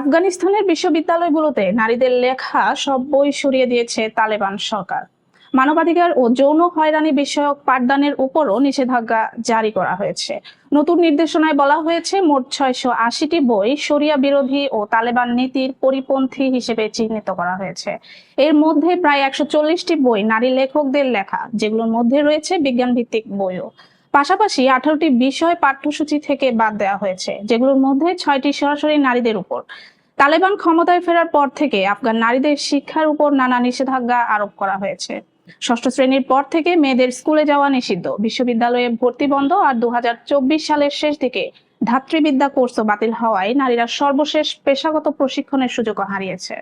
আফগানিস্তানের বিশ্ববিদ্যালয়গুলোতে নারীদের লেখা সব বই সরিয়ে দিয়েছে তালেবান সরকার। মানবাধিকার ও যৌন হয়রানি বিষয়ক পাঠদানের উপরও নিষেধাজ্ঞা জারি করা হয়েছে। নতুন নির্দেশনায় বলা হয়েছে, মোট ছয়শো আশিটি বই সরিয়া বিরোধী ও তালেবান নীতির পরিপন্থী হিসেবে চিহ্নিত করা হয়েছে। এর মধ্যে প্রায় একশো চল্লিশটি বই নারী লেখকদের লেখা, যেগুলোর মধ্যে রয়েছে বিজ্ঞান ভিত্তিক বইও। পাশাপাশি আঠারোটি বিষয় পাঠ্যসূচি থেকে বাদ দেওয়া হয়েছে, যেগুলোর মধ্যে ছয়টি সরাসরি নারীদের উপর। তালেবান ক্ষমতায় ফেরার পর থেকে আফগান নারীদের শিক্ষার উপর নানা নিষেধাজ্ঞা আরোপ করা হয়েছে। ষষ্ঠ শ্রেণির পর থেকে মেয়েদের স্কুলে যাওয়া নিষিদ্ধ। বিশ্ববিদ্যালয়ে ভর্তি বন্ধ আর দু হাজার চব্বিশ সালের শেষ দিকে ধাত্রীবিদ্যা কোর্সও বাতিল হওয়ায় নারীরা সর্বশেষ পেশাগত প্রশিক্ষণের সুযোগও হারিয়েছে।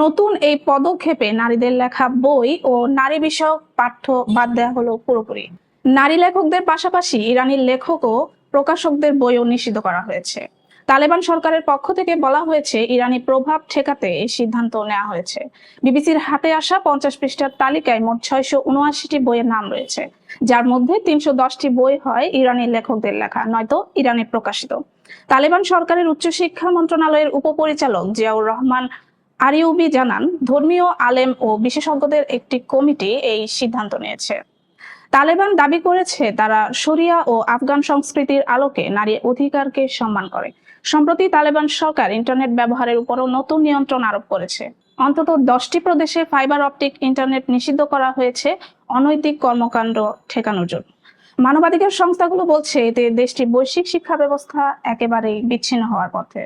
নতুন এই পদক্ষেপে নারীদের লেখা বই ও নারী বিষয়ক পাঠ্য বাদ দেওয়া হলো পুরোপুরি। নারী লেখকদের পাশাপাশি ইরানি লেখক ও প্রকাশকদের বইও নিষিদ্ধ করা হয়েছে। তালেবান সরকারের পক্ষ থেকে বলা হয়েছে, ইরানি প্রভাব ঠেকাতে এই সিদ্ধান্ত নেওয়া হয়েছে। বিবিসির হাতে আসা পঞ্চাশ পৃষ্ঠার তালিকায় মোট ছয়শো উনআশিটি বইয়ের নাম রয়েছে। যার মধ্যে তিনশো দশটি বই হয় ইরানি লেখকদের লেখা, নয়তো ইরানে প্রকাশিত। তালেবান সরকারের উচ্চশিক্ষা মন্ত্রণালয়ের উপপরিচালক জিয়াউর রহমান আরিউবি জানান, ধর্মীয় আলেম ও বিশেষজ্ঞদের একটি কমিটি এই সিদ্ধান্ত নিয়েছে। তালেবান দাবি করেছে তারা শরিয়া ও আফগান সংস্কৃতির আলোকে নারী অধিকারকে সম্মান করে। সম্প্রতি তালেবান সরকার ইন্টারনেট ব্যবহারের উপরও নতুন নিয়ন্ত্রণ আরোপ করেছে। অন্তত দশটি প্রদেশে ফাইবার অপটিক ইন্টারনেট নিষিদ্ধ করা হয়েছে অনৈতিক কর্মকাণ্ড ঠেকানোর জন্য। মানবাধিকার সংস্থাগুলো বলছে এতে দেশটির বৈশ্বিক শিক্ষা ব্যবস্থা একেবারেই বিচ্ছিন্ন হওয়ার পথে।